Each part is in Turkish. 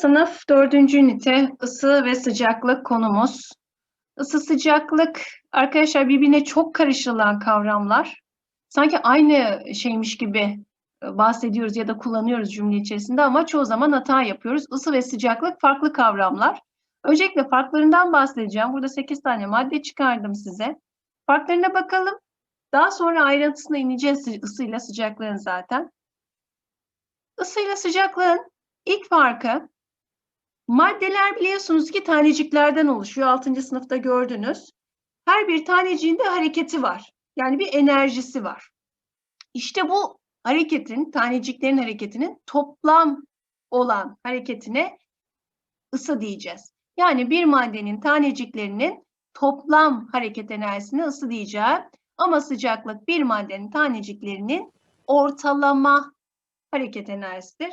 sınıf 4. ünite ısı ve sıcaklık konumuz. Isı sıcaklık arkadaşlar birbirine çok karıştırılan kavramlar. Sanki aynı şeymiş gibi e, bahsediyoruz ya da kullanıyoruz cümle içerisinde ama çoğu zaman hata yapıyoruz. Isı ve sıcaklık farklı kavramlar. Öncelikle farklarından bahsedeceğim. Burada 8 tane madde çıkardım size. Farklarına bakalım. Daha sonra ayrıntısına ineceğiz ısıyla sıcaklığın zaten. Isıyla sıcaklığın ilk farkı maddeler biliyorsunuz ki taneciklerden oluşuyor. 6. sınıfta gördünüz. Her bir taneciğin de hareketi var. Yani bir enerjisi var. İşte bu hareketin, taneciklerin hareketinin toplam olan hareketine ısı diyeceğiz. Yani bir maddenin taneciklerinin toplam hareket enerjisine ısı diyeceğim. Ama sıcaklık bir maddenin taneciklerinin ortalama hareket enerjisidir.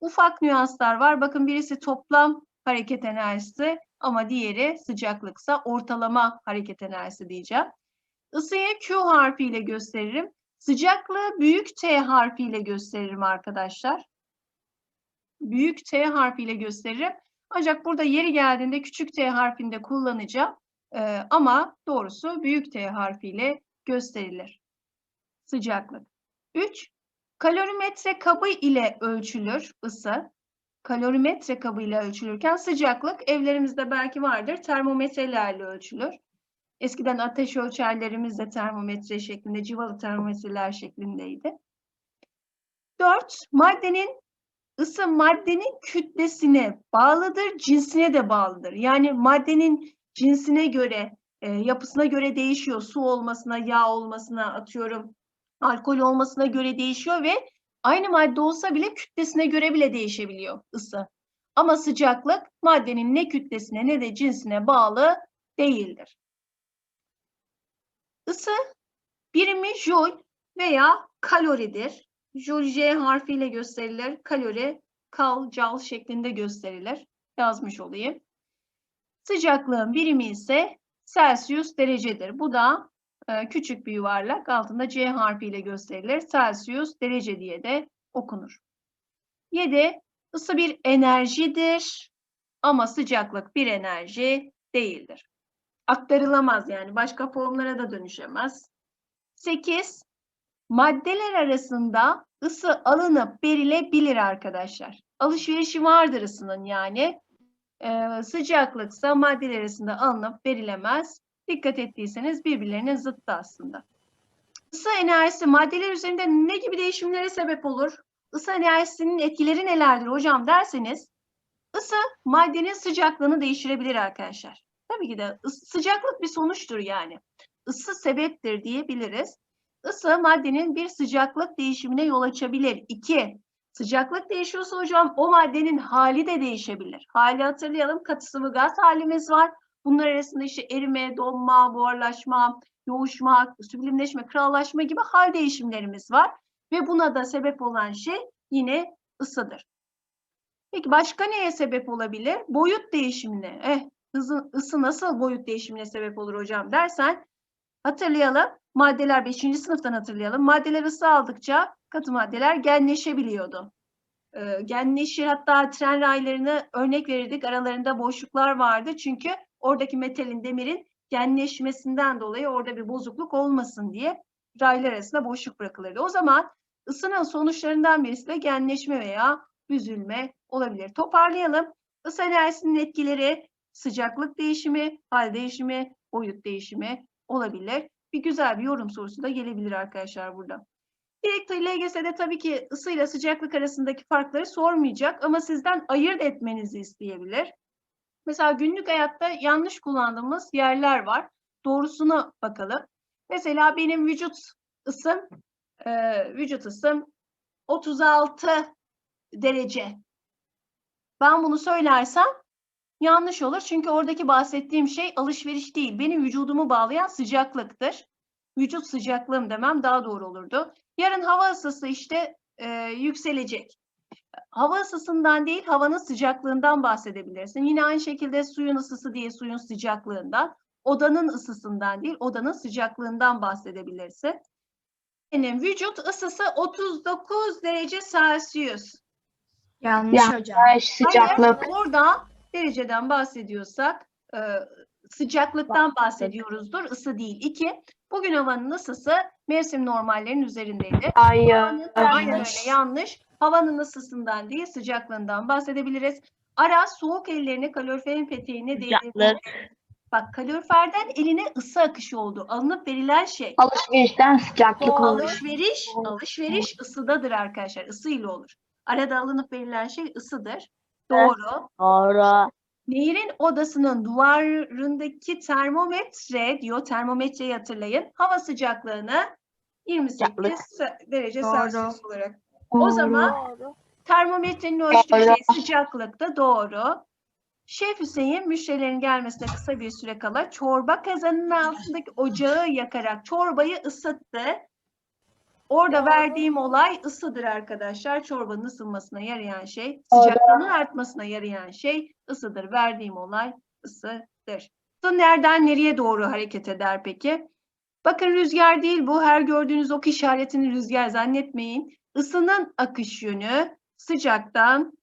Ufak nüanslar var. Bakın birisi toplam hareket enerjisi ama diğeri sıcaklıksa ortalama hareket enerjisi diyeceğim. Isıyı Q harfiyle gösteririm. Sıcaklığı büyük T harfiyle gösteririm arkadaşlar. Büyük T harfiyle gösteririm. Ancak burada yeri geldiğinde küçük T harfinde kullanacağım. Ee, ama doğrusu büyük T harfiyle gösterilir. Sıcaklık. 3. Kalorimetre kabı ile ölçülür ısı. Kalorimetre kabı ile ölçülürken sıcaklık evlerimizde belki vardır termometrelerle ölçülür. Eskiden ateş ölçerlerimiz de termometre şeklinde, civalı termometreler şeklindeydi. 4. Maddenin ısı maddenin kütlesine bağlıdır, cinsine de bağlıdır. Yani maddenin cinsine göre, e, yapısına göre değişiyor. Su olmasına, yağ olmasına atıyorum, alkol olmasına göre değişiyor ve aynı madde olsa bile kütlesine göre bile değişebiliyor ısı. Ama sıcaklık maddenin ne kütlesine ne de cinsine bağlı değildir. Isı birimi joule veya kaloridir. Joule J harfiyle gösterilir. Kalori kal, cal şeklinde gösterilir. Yazmış olayım. Sıcaklığın birimi ise Celsius derecedir. Bu da küçük bir yuvarlak altında C harfiyle gösterilir. Celsius derece diye de okunur. 7. Isı bir enerjidir ama sıcaklık bir enerji değildir. Aktarılamaz yani başka formlara da dönüşemez. 8. Maddeler arasında ısı alınıp verilebilir arkadaşlar. Alışverişi vardır ısının yani. Ee, sıcaklıksa maddeler arasında alınıp verilemez. Dikkat ettiyseniz birbirlerine zıttı aslında. Isı enerjisi maddeler üzerinde ne gibi değişimlere sebep olur? Isı enerjisinin etkileri nelerdir hocam derseniz ısı maddenin sıcaklığını değiştirebilir arkadaşlar. Tabii ki de sıcaklık bir sonuçtur yani. Isı sebeptir diyebiliriz. Isı maddenin bir sıcaklık değişimine yol açabilir. İki, sıcaklık değişiyorsa hocam o maddenin hali de değişebilir. Hali hatırlayalım katı sıvı gaz halimiz var. Bunlar arasında işte erime, donma, buharlaşma, yoğuşma, süblimleşme, krallaşma gibi hal değişimlerimiz var. Ve buna da sebep olan şey yine ısıdır. Peki başka neye sebep olabilir? Boyut değişimine. Eh, hızı, ısı nasıl boyut değişimine sebep olur hocam dersen hatırlayalım. Maddeler 5. sınıftan hatırlayalım. Maddeler ısı aldıkça katı maddeler genleşebiliyordu. Ee, genleşir hatta tren raylarını örnek verirdik. Aralarında boşluklar vardı. Çünkü oradaki metalin, demirin genleşmesinden dolayı orada bir bozukluk olmasın diye raylar arasında boşluk bırakılırdı. O zaman ısının sonuçlarından birisi de genleşme veya büzülme olabilir. Toparlayalım. Isı enerjisinin etkileri sıcaklık değişimi, hal değişimi, boyut değişimi olabilir. Bir güzel bir yorum sorusu da gelebilir arkadaşlar burada. Direkt LGS'de tabii ki ısı ile sıcaklık arasındaki farkları sormayacak ama sizden ayırt etmenizi isteyebilir. Mesela günlük hayatta yanlış kullandığımız yerler var. Doğrusuna bakalım. Mesela benim vücut ısım, e, vücut ısım 36 derece. Ben bunu söylersem yanlış olur. Çünkü oradaki bahsettiğim şey alışveriş değil. Benim vücudumu bağlayan sıcaklıktır. Vücut sıcaklığım demem daha doğru olurdu. Yarın hava ısısı işte e, yükselecek. Hava ısısından değil, havanın sıcaklığından bahsedebilirsin. Yine aynı şekilde suyun ısısı diye suyun sıcaklığından, odanın ısısından değil, odanın sıcaklığından bahsedebilirsin. Benim vücut ısısı 39 derece Celsius. Yanlış Ya- hocam. Sıcaklık. Hayır, burada dereceden bahsediyorsak e, sıcaklıktan bahsediyoruzdur. ısı değil. İki, bugün havanın ısısı mevsim normallerinin üzerindeydi. Hayır. Aynen öyle yanlış. Havanın ısısından değil sıcaklığından bahsedebiliriz. Aras soğuk ellerini kaloriferin peteğine değdirdi. Bak kaloriferden eline ısı akışı oldu. Alınıp verilen şey. Alışverişten sıcaklık O olur. alışveriş, alışveriş ısıdadır arkadaşlar. Isı ile olur. Arada alınıp verilen şey ısıdır. Doğru. Doğru. Nehirin odasının duvarındaki termometre diyor. Termometreyi hatırlayın. Hava sıcaklığını 28 Sıcaklık. derece Doğru. Celsius olarak. O zaman termometrenin ölçtüğü şey sıcaklıkta doğru. Şef Hüseyin müşterilerin gelmesine kısa bir süre kala çorba kazanının altındaki ocağı yakarak çorbayı ısıttı. Orada verdiğim olay ısıdır arkadaşlar. Çorbanın ısınmasına yarayan şey, sıcaklığının artmasına yarayan şey ısıdır. Verdiğim olay ısıdır. Isı nereden nereye doğru hareket eder peki? Bakın rüzgar değil bu. Her gördüğünüz ok işaretini rüzgar zannetmeyin. Isının akış yönü sıcaktan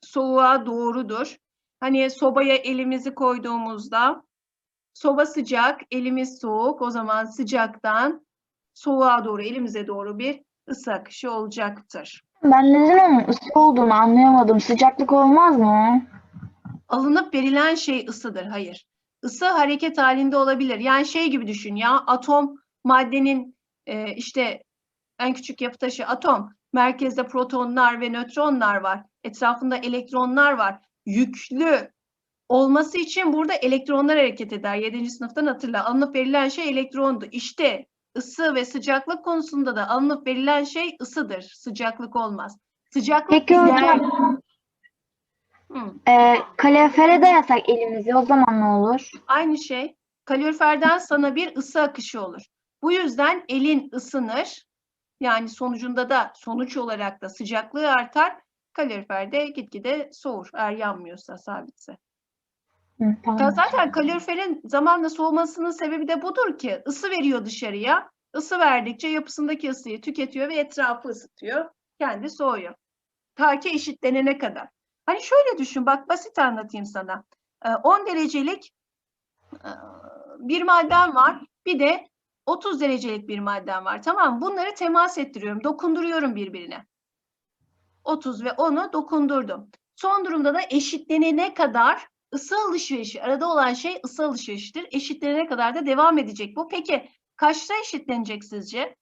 soğuğa doğrudur. Hani sobaya elimizi koyduğumuzda soba sıcak, elimiz soğuk. O zaman sıcaktan soğuğa doğru, elimize doğru bir ısı akışı olacaktır. Ben neden onun ısı olduğunu anlayamadım. Sıcaklık olmaz mı? Alınıp verilen şey ısıdır. Hayır. Isı hareket halinde olabilir. Yani şey gibi düşün ya atom maddenin e, işte en küçük yapı taşı atom. Merkezde protonlar ve nötronlar var. Etrafında elektronlar var. Yüklü olması için burada elektronlar hareket eder. 7. sınıftan hatırla. Alınıp verilen şey elektrondu. İşte ısı ve sıcaklık konusunda da alınıp verilen şey ısıdır. Sıcaklık olmaz. Sıcaklık Peki hocam Hı. e, kalorifere dayasak elimizi o zaman ne olur? Aynı şey. Kaloriferden sana bir ısı akışı olur. Bu yüzden elin ısınır. Yani sonucunda da sonuç olarak da sıcaklığı artar. Kaloriferde gitgide soğur eğer yanmıyorsa sabitse. Hı, Ya tamam. zaten kaloriferin zamanla soğumasının sebebi de budur ki ısı veriyor dışarıya. Isı verdikçe yapısındaki ısıyı tüketiyor ve etrafı ısıtıyor. Kendi soğuyor. Ta ki eşitlenene kadar. Hani şöyle düşün bak basit anlatayım sana. Ee, 10 derecelik bir maddem var. Bir de 30 derecelik bir maddem var. Tamam? Bunları temas ettiriyorum. Dokunduruyorum birbirine. 30 ve 10'u dokundurdum. Son durumda da eşitlenene kadar ısı alışverişi, arada olan şey ısı alışverişidir. Eşitlenene kadar da devam edecek bu. Peki kaçta eşitlenecek sizce?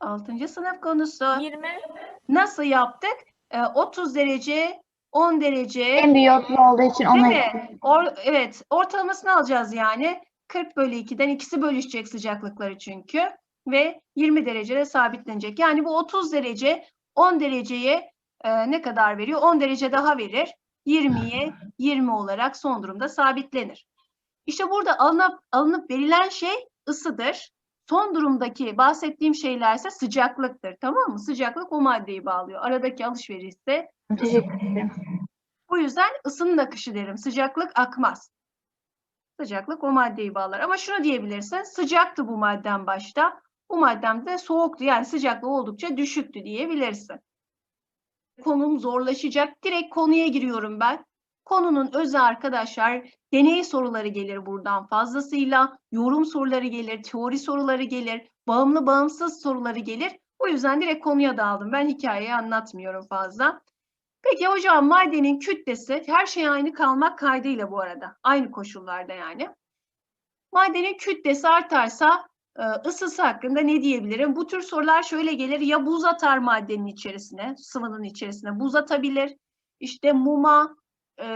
6. sınıf konusu. 20. Nasıl yaptık? Ee, 30 derece, 10 derece. En büyük olduğu için Değil ona mi? Or- evet, ortalamasını alacağız yani. 40 bölü 2'den ikisi bölüşecek sıcaklıkları çünkü. Ve 20 derecede sabitlenecek. Yani bu 30 derece 10 dereceye e, ne kadar veriyor? 10 derece daha verir. 20'ye 20 olarak son durumda sabitlenir. İşte burada alınıp, alınıp verilen şey ısıdır. Son durumdaki bahsettiğim şeyler ise sıcaklıktır. Tamam mı? Sıcaklık o maddeyi bağlıyor. Aradaki alışveriş ise teşekkür ederim. bu yüzden ısının akışı derim. Sıcaklık akmaz. Sıcaklık o maddeyi bağlar. Ama şunu diyebilirsin. Sıcaktı bu maddem başta. Bu maddem de soğuktu. Yani sıcaklığı oldukça düşüktü diyebilirsin. Konum zorlaşacak. Direkt konuya giriyorum ben. Konunun özü arkadaşlar deney soruları gelir buradan fazlasıyla. Yorum soruları gelir, teori soruları gelir, bağımlı bağımsız soruları gelir. O yüzden direkt konuya daldım. Ben hikayeyi anlatmıyorum fazla. Peki hocam maddenin kütlesi her şey aynı kalmak kaydıyla bu arada. Aynı koşullarda yani. Maddenin kütlesi artarsa e, ısısı hakkında ne diyebilirim? Bu tür sorular şöyle gelir. Ya buz atar maddenin içerisine, sıvının içerisine buz atabilir. İşte muma, e,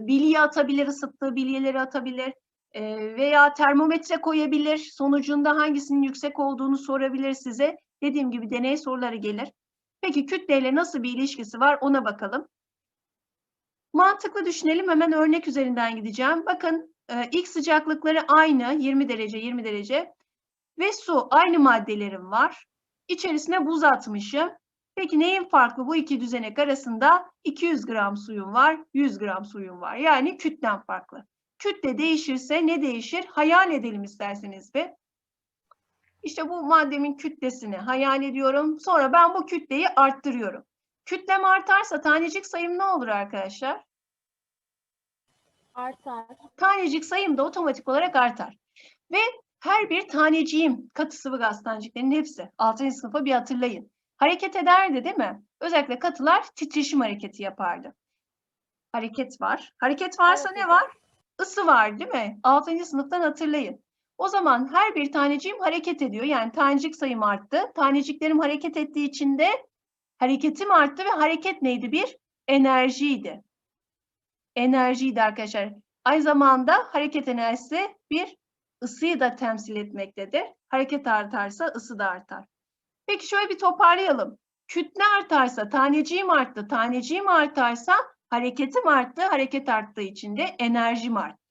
bilye atabilir, ısıttığı bilyeleri atabilir. E, veya termometre koyabilir. Sonucunda hangisinin yüksek olduğunu sorabilir size. Dediğim gibi deney soruları gelir. Peki kütleyle nasıl bir ilişkisi var ona bakalım. Mantıklı düşünelim hemen örnek üzerinden gideceğim. Bakın e, ilk sıcaklıkları aynı 20 derece 20 derece ve su aynı maddelerim var. İçerisine buz atmışım. Peki neyin farklı bu iki düzenek arasında? 200 gram suyum var, 100 gram suyum var. Yani kütlem farklı. Kütle değişirse ne değişir? Hayal edelim isterseniz bir. İşte bu maddemin kütlesini hayal ediyorum. Sonra ben bu kütleyi arttırıyorum. Kütlem artarsa tanecik sayım ne olur arkadaşlar? Artar. Tanecik sayım da otomatik olarak artar. Ve her bir taneciğim katı sıvı gaz taneciklerinin hepsi 6. sınıfa bir hatırlayın. Hareket ederdi değil mi? Özellikle katılar titreşim hareketi yapardı. Hareket var. Hareket varsa Evet ne var? Isı var değil mi? 6. sınıftan hatırlayın. O zaman her bir taneciğim hareket ediyor. Yani tanecik sayım arttı. Taneciklerim hareket ettiği için de hareketim arttı ve hareket neydi? Bir enerjiydi. Enerjiydi arkadaşlar. Aynı zamanda hareket enerjisi bir ısıyı da temsil etmektedir. Hareket artarsa ısı da artar. Peki şöyle bir toparlayalım. Kütle artarsa taneciğim arttı, taneciğim artarsa hareketim arttı, hareket arttığı için de enerjim arttı.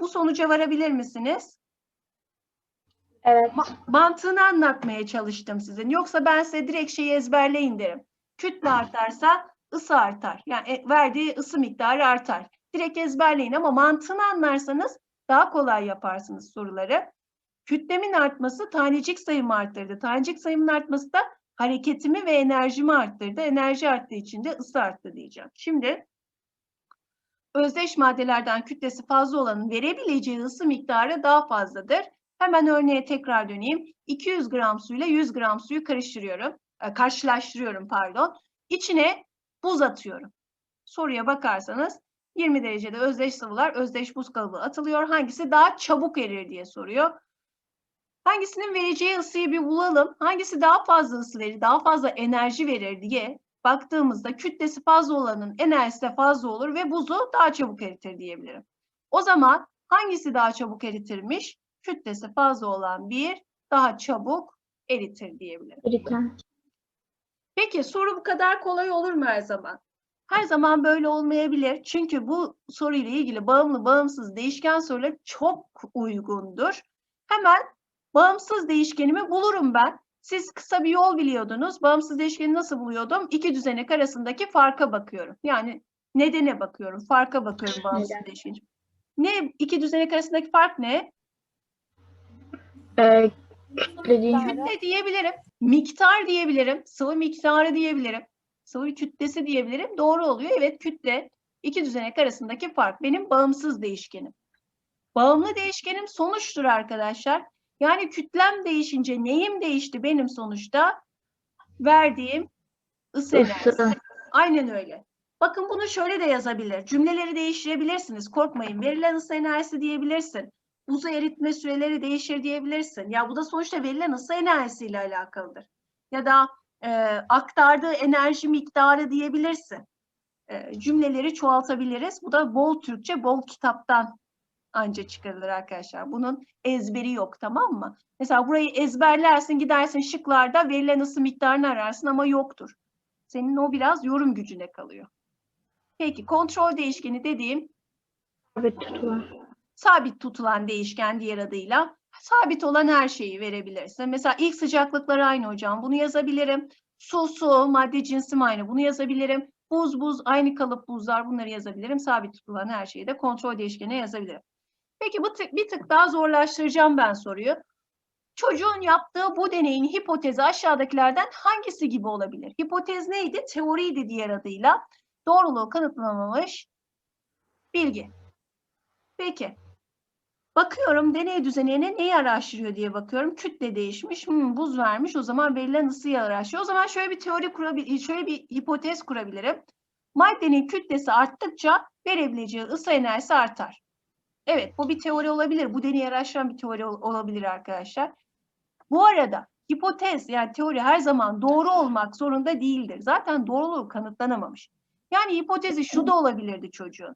Bu sonuca varabilir misiniz? Evet. Mantığını anlatmaya çalıştım sizin. Yoksa ben size direkt şeyi ezberleyin derim. Kütle artarsa ısı artar. Yani e, verdiği ısı miktarı artar. Direkt ezberleyin ama mantığını anlarsanız daha kolay yaparsınız soruları. Kütlemin artması tanecik sayımı arttırdı. Tanecik sayımın artması da hareketimi ve enerjimi arttırdı. Enerji arttığı için de ısı arttı diyeceğim. Şimdi özdeş maddelerden kütlesi fazla olanın verebileceği ısı miktarı daha fazladır. Hemen örneğe tekrar döneyim. 200 gram suyla 100 gram suyu karıştırıyorum. e, Karşılaştırıyorum pardon. İçine buz atıyorum. Soruya bakarsanız 20 derecede özdeş sıvılar özdeş buz kalıbı atılıyor. Hangisi daha çabuk erir diye soruyor. Hangisinin vereceği ısıyı bir bulalım. Hangisi daha fazla ısı verir, daha fazla enerji verir diye baktığımızda kütlesi fazla olanın enerjisi de fazla olur ve buzu daha çabuk eritir diyebilirim. O zaman hangisi daha çabuk eritirmiş? Kütlesi fazla olan bir daha çabuk eritir diyebilirim. Peki soru bu kadar kolay olur mu her zaman? Her zaman böyle olmayabilir. Çünkü bu soruyla ilgili bağımlı bağımsız değişken sorular çok uygundur. Hemen bağımsız değişkenimi bulurum ben. Siz kısa bir yol biliyordunuz. Bağımsız değişkeni nasıl buluyordum? İki düzenek arasındaki farka bakıyorum. Yani nedene bakıyorum, farka bakıyorum bağımsız Neden? değişken. Ne iki düzenek arasındaki fark ne? Ee, kütle değil. Ne diyebilirim? Miktar diyebilirim. Sıvı miktarı diyebilirim. Sıvı kütlesi diyebilirim. Doğru oluyor. Evet kütle iki düzenek arasındaki fark benim bağımsız değişkenim. Bağımlı değişkenim sonuçtur arkadaşlar. Yani kütlem değişince neyim değişti benim sonuçta? Verdiğim ısı enerjisi. Aynen öyle. Bakın bunu şöyle de yazabilir. Cümleleri değiştirebilirsiniz. Korkmayın. Verilen ısı enerjisi diyebilirsin. Buzu eritme süreleri değişir diyebilirsin. Ya bu da sonuçta verilen ısı enerjisiyle alakalıdır. Ya da e, aktardığı enerji miktarı diyebilirsin. E, cümleleri çoğaltabiliriz. Bu da bol Türkçe, bol kitaptan anca çıkarılır arkadaşlar. Bunun ezberi yok tamam mı? Mesela burayı ezberlersin, gidersin şıklarda verilen ısı miktarını ararsın ama yoktur. Senin o biraz yorum gücüne kalıyor. Peki kontrol değişkeni dediğim Evet tutulan. Sabit tutulan değişken diğer adıyla sabit olan her şeyi verebilirsin. Mesela ilk sıcaklıkları aynı hocam. Bunu yazabilirim. Su su madde cinsim aynı. Bunu yazabilirim. Buz buz aynı kalıp buzlar bunları yazabilirim. Sabit tutulan her şeyi de kontrol değişkene yazabilirim. Peki bu tık, bir tık daha zorlaştıracağım ben soruyu. Çocuğun yaptığı bu deneyin hipotezi aşağıdakilerden hangisi gibi olabilir? Hipotez neydi? Teoriydi diğer adıyla. Doğruluğu kanıtlanamamış bilgi. Peki. Bakıyorum deney düzenine neyi araştırıyor diye bakıyorum. Kütle değişmiş, hmm, buz vermiş. O zaman verilen ısıyı araştırıyor. O zaman şöyle bir teori kurabilir, şöyle bir hipotez kurabilirim. Maddenin kütlesi arttıkça verebileceği ısı enerjisi artar. Evet, bu bir teori olabilir. Bu deneyi araştıran bir teori ol- olabilir arkadaşlar. Bu arada hipotez yani teori her zaman doğru olmak zorunda değildir. Zaten doğruluğu kanıtlanamamış. Yani hipotezi şu da olabilirdi çocuğun.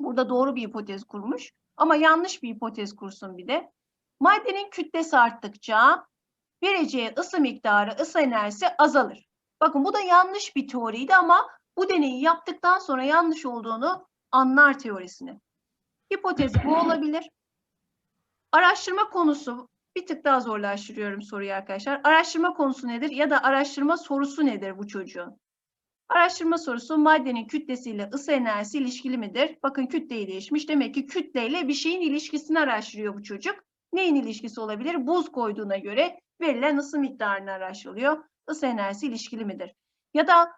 Burada doğru bir hipotez kurmuş ama yanlış bir hipotez kursun bir de. Maddenin kütlesi arttıkça vereceği ısı miktarı, ısı enerjisi azalır. Bakın bu da yanlış bir teoriydi ama bu deneyi yaptıktan sonra yanlış olduğunu anlar teorisini. Hipotezi bu olabilir. Araştırma konusu bir tık daha zorlaştırıyorum soruyu arkadaşlar. Araştırma konusu nedir ya da araştırma sorusu nedir bu çocuğun? Araştırma sorusu maddenin kütlesiyle ısı enerjisi ilişkili midir? Bakın kütleyi değişmiş. Demek ki kütleyle bir şeyin ilişkisini araştırıyor bu çocuk. Neyin ilişkisi olabilir? Buz koyduğuna göre verilen ısı miktarını araştırılıyor. Isı enerjisi ilişkili midir? Ya da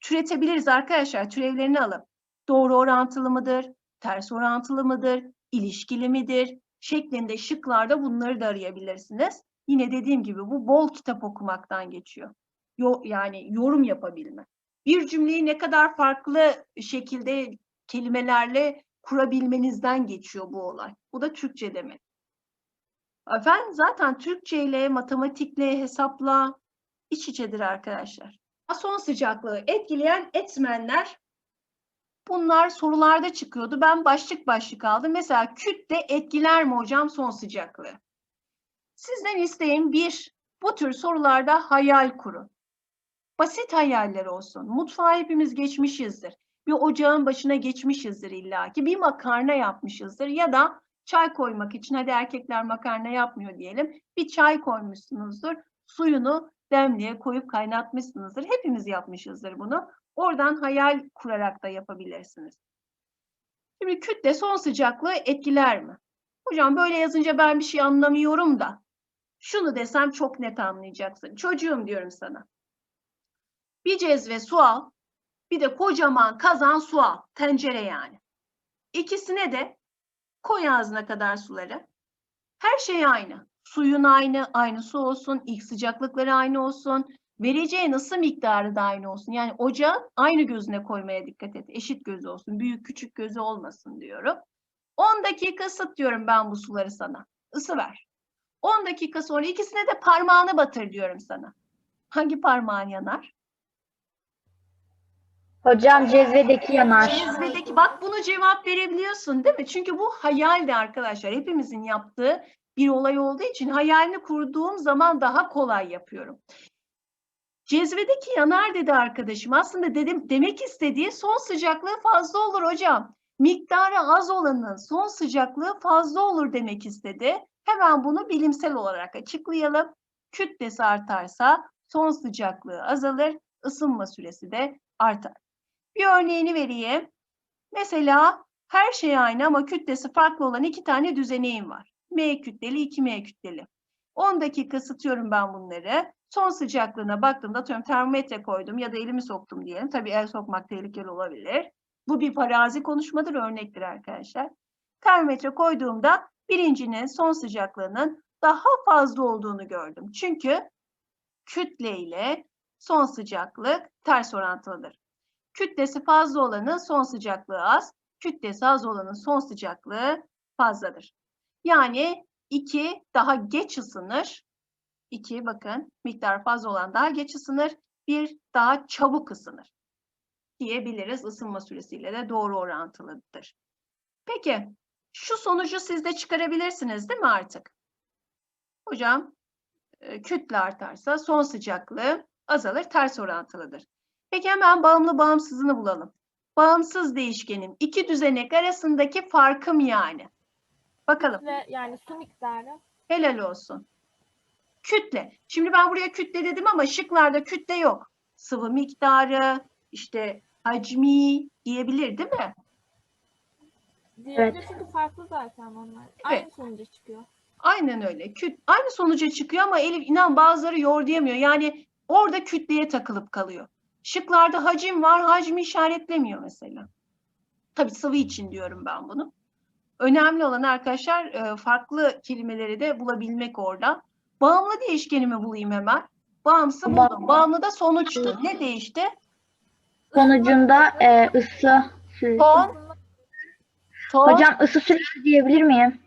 türetebiliriz arkadaşlar. Türevlerini alın. Doğru orantılı mıdır? Ters orantılı mıdır? ilişkili midir? Şeklinde şıklarda bunları da arayabilirsiniz. Yine dediğim gibi bu bol kitap okumaktan geçiyor. Yo, yani yorum yapabilme. Bir cümleyi ne kadar farklı şekilde kelimelerle kurabilmenizden geçiyor bu olay. Bu da Türkçe demek. Efendim zaten Türkçe ile matematikle hesapla iç içedir arkadaşlar. Son sıcaklığı etkileyen etmenler bunlar sorularda çıkıyordu. Ben başlık başlık aldım. Mesela kütle etkiler mi hocam son sıcaklığı? Sizden isteğim bir, bu tür sorularda hayal kurun. Basit hayaller olsun. Mutfağa hepimiz geçmişizdir. Bir ocağın başına geçmişizdir illaki. Bir makarna yapmışızdır ya da çay koymak için hadi erkekler makarna yapmıyor diyelim. Bir çay koymuşsunuzdur. Suyunu demliğe koyup kaynatmışsınızdır. Hepimiz yapmışızdır bunu. Oradan hayal kurarak da yapabilirsiniz. Şimdi kütle son sıcaklığı etkiler mi? Hocam böyle yazınca ben bir şey anlamıyorum da. Şunu desem çok net anlayacaksın. Çocuğum diyorum sana. Bir cezve su al, bir de kocaman kazan su al. Tencere yani. İkisine de koy ağzına kadar suları. Her şey aynı. Suyun aynı, aynı su olsun, ilk sıcaklıkları aynı olsun, vereceğin ısı miktarı da aynı olsun. Yani ocağın aynı gözüne koymaya dikkat et. Eşit gözü olsun, büyük küçük gözü olmasın diyorum. 10 dakika ısıt diyorum ben bu suları sana. Isı ver. 10 dakika sonra ikisine de parmağını batır diyorum sana. Hangi parmağın yanar? Hocam cezvedeki yanar. Cezvedeki bak bunu cevap verebiliyorsun değil mi? Çünkü bu hayaldi arkadaşlar. Hepimizin yaptığı bir olay olduğu için hayalini kurduğum zaman daha kolay yapıyorum. Cezvedeki yanar dedi arkadaşım. Aslında dedim demek istediği son sıcaklığı fazla olur hocam. Miktarı az olanın son sıcaklığı fazla olur demek istedi. Hemen bunu bilimsel olarak açıklayalım. Kütlesi artarsa son sıcaklığı azalır, ısınma süresi de artar. Bir örneğini vereyim. Mesela her şey aynı ama kütlesi farklı olan iki tane düzeneğim var. M kütleli, 2M kütleli. 10 dakika ısıtıyorum ben bunları. Son sıcaklığına baktığımda atıyorum termometre koydum ya da elimi soktum diyelim. Tabii el sokmak tehlikeli olabilir. Bu bir farazi konuşmadır, örnektir arkadaşlar. Termometre koyduğumda birincinin son sıcaklığının daha fazla olduğunu gördüm. Çünkü kütle ile son sıcaklık ters orantılıdır. Kütlesi fazla olanın son sıcaklığı az, kütlesi az olanın son sıcaklığı fazladır. Yani 2 daha geç ısınır. 2 bakın miktar fazla olan daha geç ısınır. 1 daha çabuk ısınır diyebiliriz. Isınma süresiyle de doğru orantılıdır. Peki şu sonucu siz de çıkarabilirsiniz değil mi artık? Hocam e, kütle artarsa son sıcaklığı azalır, ters orantılıdır. Peki hemen bağımlı bağımsızını bulalım. Bağımsız değişkenim iki düzenek arasındaki farkım yani. Bakalım. Ve yani su miktarı. Helal olsun. Kütle. Şimdi ben buraya kütle dedim ama şıklarda kütle yok. Sıvı miktarı, işte hacmi diyebilir değil mi? Diğerinde çünkü farklı zaten onlar. Aynı sonuca çıkıyor. Aynen öyle. Küt, aynı sonuca çıkıyor ama Elif inan bazıları yordayamıyor. Yani orada kütleye takılıp kalıyor. Şıklarda hacim var, hacmi işaretlemiyor mesela. Tabii sıvı için diyorum ben bunu. Önemli olan arkadaşlar e, farklı kelimeleri de bulabilmek orada. Bağımlı değişkenimi bulayım hemen. Bağımsız buldum. Bağımlı. Da sonuçtu. Ne değişti? Sonucunda e, ısı süresi. Ton, ton, Hocam ısı süresi diyebilir miyim?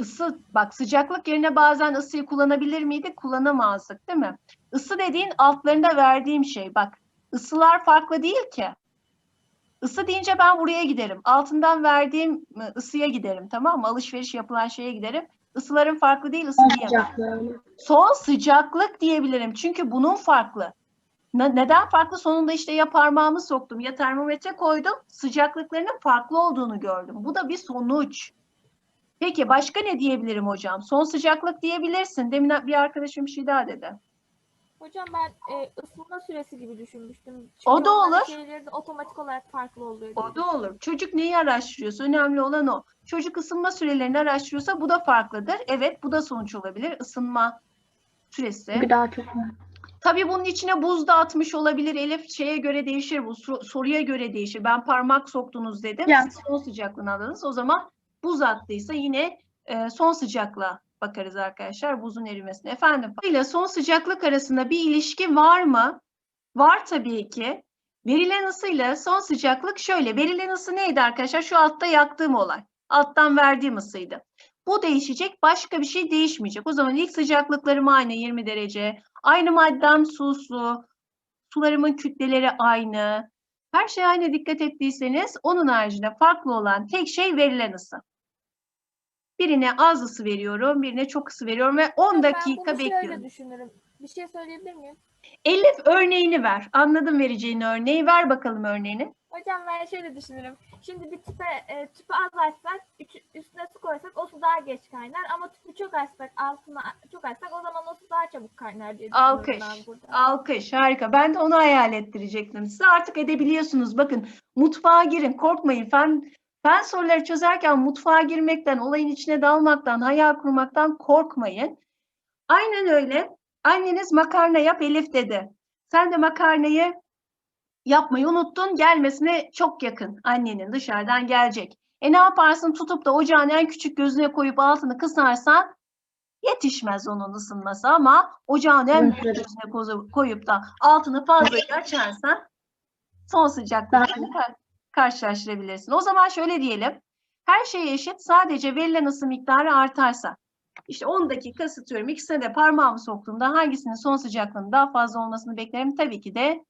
Isı. Bak sıcaklık yerine bazen ısıyı kullanabilir miydik? Kullanamazdık değil mi? Isı dediğin altlarında verdiğim şey. Bak ısılar farklı değil ki. Isı deyince ben buraya giderim. Altından verdiğim ı, ısıya giderim tamam mı? Alışveriş yapılan şeye giderim. Isıların farklı değil, ısı diyemem. Son sıcaklık diyebilirim. Çünkü bunun farklı. Ne- neden farklı? Sonunda işte ya parmağımı soktum ya termometre koydum. Sıcaklıklarının farklı olduğunu gördüm. Bu da bir sonuç. Peki başka ne diyebilirim hocam? Son sıcaklık diyebilirsin. Demin bir arkadaşım bir şey daha dedi. Hocam ben e, ısınma süresi gibi düşünmüştüm. Çünkü O da olur. Şeyleri de otomatik olarak farklı oluyor. O da olur. Çocuk neyi araştırıyorsa önemli olan o. Çocuk ısınma sürelerini araştırıyorsa bu da farklıdır. Evet bu da sonuç olabilir. Isınma süresi. Daha çok. Tabii bunun içine buz da atmış olabilir. Elif şeye göre değişir bu sor- soruya göre değişir. Ben parmak soktunuz dedim. Ya. Siz son sıcaklığını aldınız. O zaman buz attıysa yine e, son sıcaklığa bakarız arkadaşlar buzun erimesine. Efendim ile son sıcaklık arasında bir ilişki var mı? Var tabii ki. Verilen ısıyla son sıcaklık şöyle. Verilen ısı neydi arkadaşlar? Şu altta yaktığım olay. Alttan verdiğim ısıydı. Bu değişecek. Başka bir şey değişmeyecek. O zaman ilk sıcaklıklarım aynı 20 derece. Aynı maddem su. Sularımın kütleleri aynı. Her şey aynı dikkat ettiyseniz onun haricinde farklı olan tek şey verilen ısı. Birine az ısı veriyorum, birine çok ısı veriyorum ve 10 Ben dakika bunu şöyle bekliyorum. düşünürüm. Bir şey söyleyebilir miyim? Elif örneğini ver. Anladım vereceğin örneği. Ver bakalım örneğini. Hocam ben şöyle düşünürüm. Şimdi bir tüpe, e, tüpü az açsak, üstüne su koysak o su daha geç kaynar. Ama tüpü çok açsak, altına çok açsak o zaman o su daha çabuk kaynar diye düşünüyorum Alkış. ben burada. Alkış. Harika. Ben de onu hayal ettirecektim. Size artık edebiliyorsunuz. Bakın mutfağa girin. Korkmayın. Fen, fen soruları çözerken mutfağa girmekten, olayın içine dalmaktan, hayal kurmaktan korkmayın. Aynen öyle. Anneniz makarna yap Elif dedi. Sen de makarnayı yapmayı unuttun. Gelmesine çok yakın. Annenin dışarıdan gelecek. E ne yaparsın? Tutup da ocağın en küçük gözüne koyup altını kısarsan yetişmez onun ısınması ama ocağın en büyük gözüne koyup da altını fazla açarsan son sıcaklıklarını ka- karşılaştırabilirsin. O zaman şöyle diyelim. Her şey eşit. Sadece verilen ısı miktarı artarsa. İşte 10 dakika ısıtıyorum. İkisine de parmağımı soktuğumda hangisinin son sıcaklığının daha fazla olmasını beklerim? Tabii ki de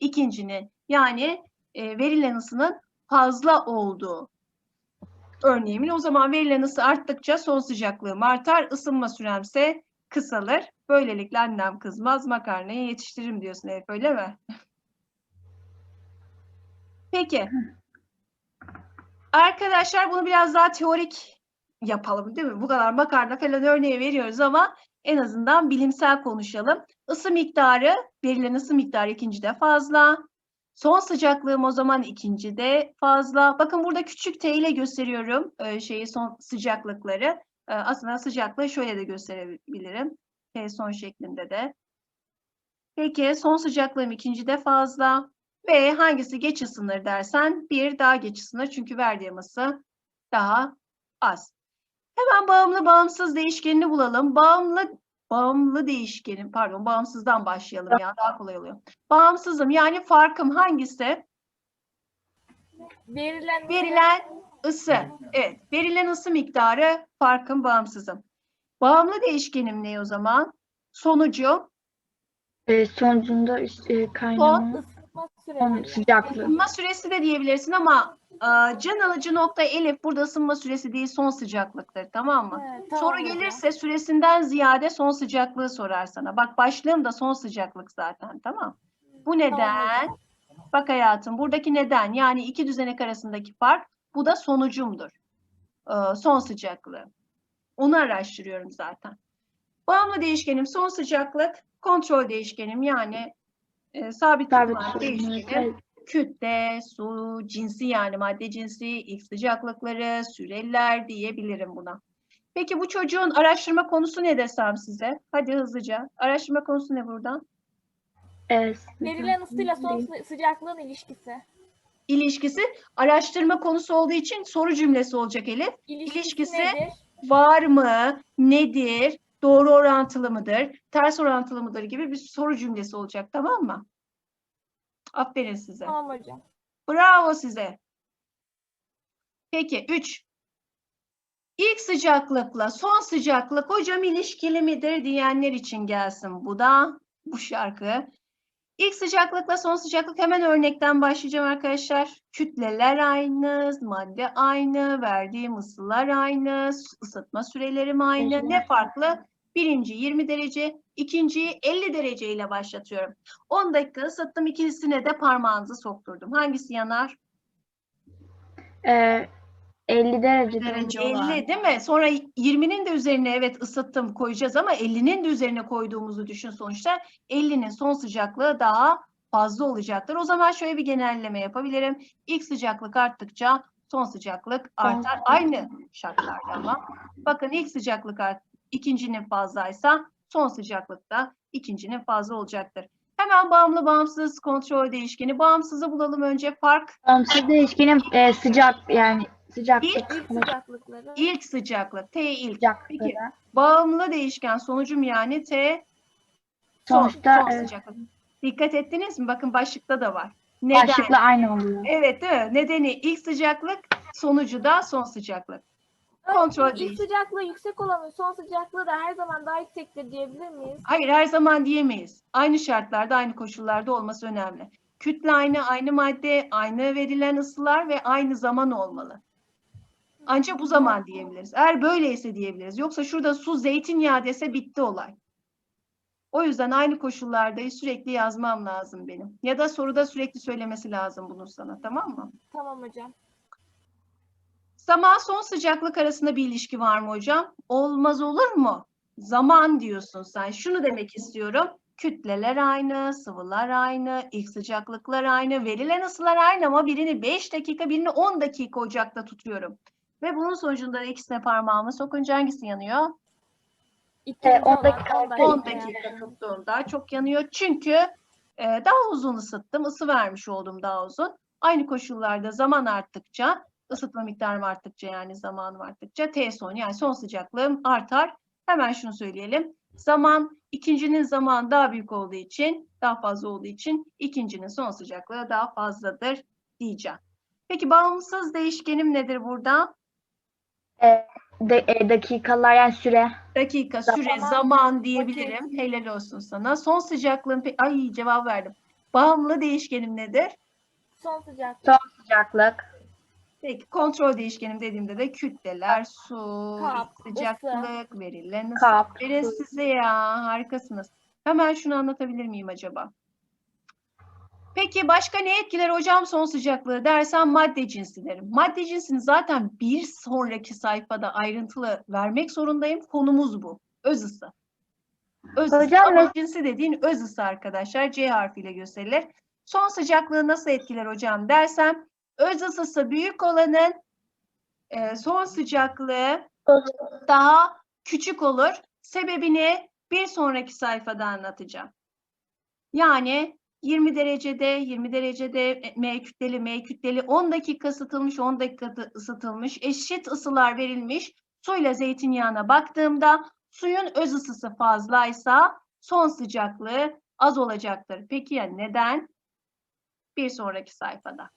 ikincinin. Yani e, verilen ısının fazla olduğu örneğimin. O zaman verilen ısı arttıkça son sıcaklığım artar. Isınma süremse kısalır. Böylelikle annem kızmaz makarnayı yetiştiririm diyorsun Elif öyle mi? Peki. Arkadaşlar bunu biraz daha teorik yapalım değil mi? Bu kadar makarna falan örneği veriyoruz ama en azından bilimsel konuşalım. Isı miktarı, verilen ısı miktarı ikincide fazla. Son sıcaklığım o zaman ikincide fazla. Bakın burada küçük t ile gösteriyorum e, şeyi son sıcaklıkları. E, aslında sıcaklığı şöyle de gösterebilirim. T son şeklinde de. Peki son sıcaklığım ikincide fazla. Ve hangisi geç ısınır dersen bir daha geç ısınır. Çünkü verdiğim ısı daha az. Hemen bağımlı bağımsız değişkenini bulalım. Bağımlı bağımlı değişkenim pardon bağımsızdan başlayalım ya daha kolay oluyor. Bağımsızım yani farkım hangisi? Verilen, Verilen ısı. Evet, verilen ısı miktarı farkım bağımsızım. Bağımlı değişkenim ne o zaman? Sonucu E, sonucunda işte kaynama son süresi. sıcaklığı. ısınma süresi de diyebilirsin ama e, can alıcı nokta Elif burada ısınma süresi değil son sıcaklıktır tamam mı? Evet, tamam Soru gelirse süresinden ziyade son sıcaklığı sorar sana. Bak başlığım da son sıcaklık zaten tamam. Bu neden? Bak hayatım buradaki neden yani iki düzenek arasındaki fark bu da sonucumdur. Ee, son sıcaklığı. Onu araştırıyorum zaten. Bağımlı değişkenim son sıcaklık, kontrol değişkenim yani e, sabit sorunları. değişkenim kütle, su, cinsi yani madde cinsi, ilk sıcaklıkları, süreliler diyebilirim buna. Peki bu çocuğun araştırma konusu ne desem size? Hadi hızlıca. Araştırma konusu ne buradan? Evet. Verilen ısıyla son sı- sıcaklığın ilişkisi. İlişkisi araştırma konusu olduğu için soru cümlesi olacak Elif. İlişkisi, İlişkisi nedir? Var mı? Nedir? Doğru orantılı mıdır? Ters orantılı mıdır gibi bir soru cümlesi olacak tamam mı? Aferin size. Tamam hocam. Bravo size. Peki 3. İlk sıcaklıkla son sıcaklık hocam ilişkili midir diyenler için gelsin bu da bu şarkı. İlk sıcaklıkla son sıcaklık hemen örnekten başlayacağım arkadaşlar. Kütleler aynı, madde aynı, verdiğim ısılar aynı, ısıtma sürelerim aynı. Ne farklı? Birinci 20 derece, ikinciyi 50 derece ile başlatıyorum. 10 dakika ısıttım, ikincisine de parmağınızı sokturdum. Hangisi yanar? E, 50 derece derece olan. 50 değil mi? Sonra 20'nin de üzerine evet ısıttım koyacağız ama 50'nin de üzerine koyduğumuzu düşün sonuçta. 50'nin son sıcaklığı daha fazla olacaktır. O zaman şöyle bir genelleme yapabilirim. İlk sıcaklık arttıkça son sıcaklık artar. Aynı şartlarda ama. Bakın ilk sıcaklık art, ikincinin fazlaysa son sıcaklıkta ikincinin fazla olacaktır. Hemen bağımlı bağımsız kontrol değişkeni. Bağımsızı bulalım önce. Fark Bağımsız değişkenim e, sıcak yani sıcaklık. İlk İlk sıcaklıkları. ilk sıcaklık. T ilk. sıcaklığı. Peki bağımlı değişken sonucum yani T son, Sonuçta son sıcaklık. Dikkat ettiniz mi? Bakın başlıkta da var. Neden? başlıkla aynı oluyor. Evet değil mi? Nedeni ilk sıcaklık, sonucu da son sıcaklık. Kontrol İlk değil. sıcaklığı yüksek olanın son sıcaklığı da her zaman daha yüksektir diyebilir miyiz? Hayır her zaman diyemeyiz. Aynı şartlarda, aynı koşullarda olması önemli. Kütle aynı, aynı madde, aynı verilen ısılar ve aynı zaman olmalı. Ancak bu zaman diyebiliriz. Eğer böyleyse diyebiliriz. Yoksa şurada su zeytinyağı dese bitti olay. O yüzden aynı koşullarda sürekli yazmam lazım benim. Ya da soruda sürekli söylemesi lazım bunu sana tamam mı? Tamam hocam. Zaman son sıcaklık arasında bir ilişki var mı hocam? Olmaz olur mu? Zaman diyorsun sen. Şunu demek istiyorum. Kütleler aynı, sıvılar aynı, ilk sıcaklıklar aynı, verilen ısılar aynı ama birini 5 dakika, birini 10 dakika ocakta tutuyorum. Ve bunun sonucunda da ikisine parmağımı sokunca hangisi yanıyor? On olan dakika 10 Hayır, 10 dakika. dakika tuttuğumda çok yanıyor. Çünkü e, daha uzun ısıttım, ısı vermiş oldum daha uzun. Aynı koşullarda zaman arttıkça, ısıtma miktarım arttıkça yani zamanım arttıkça T son yani son sıcaklığım artar. Hemen şunu söyleyelim. Zaman ikincinin zamanı daha büyük olduğu için, daha fazla olduğu için ikincinin son sıcaklığı daha fazladır diyeceğim. Peki bağımsız değişkenim nedir burada? E, de, e, dakikalar yani süre. Dakika, süre, Zaman, zaman diyebilirim. Helal olsun sana. Son sıcaklığım, pe- ay cevap verdim. Bağımlı değişkenim nedir? Son sıcaklık. Son sıcaklık. Peki kontrol değişkenim dediğimde de kütleler, su, Kap, sıcaklık, verilen ısı. Kap. Verin size ya, harikasınız. Hemen şunu anlatabilir miyim acaba? Peki başka ne etkiler hocam son sıcaklığı dersen madde cinsi derim. Madde cinsini zaten bir sonraki sayfada ayrıntılı vermek zorundayım. Konumuz bu. Öz ısı. Öz ısı. Hocam, Ama mes- cinsi dediğin öz ısı arkadaşlar. C harfiyle gösterilir. Son sıcaklığı nasıl etkiler hocam dersem öz ısısı büyük olanın e, son sıcaklığı daha küçük olur. Sebebini bir sonraki sayfada anlatacağım. Yani 20 derecede, 20 derecede M kütleli, M kütleli 10 dakika ısıtılmış, 10 dakika ısıtılmış, eşit ısılar verilmiş. Suyla zeytinyağına baktığımda suyun öz ısısı fazlaysa son sıcaklığı az olacaktır. Peki ya neden? Bir sonraki sayfada.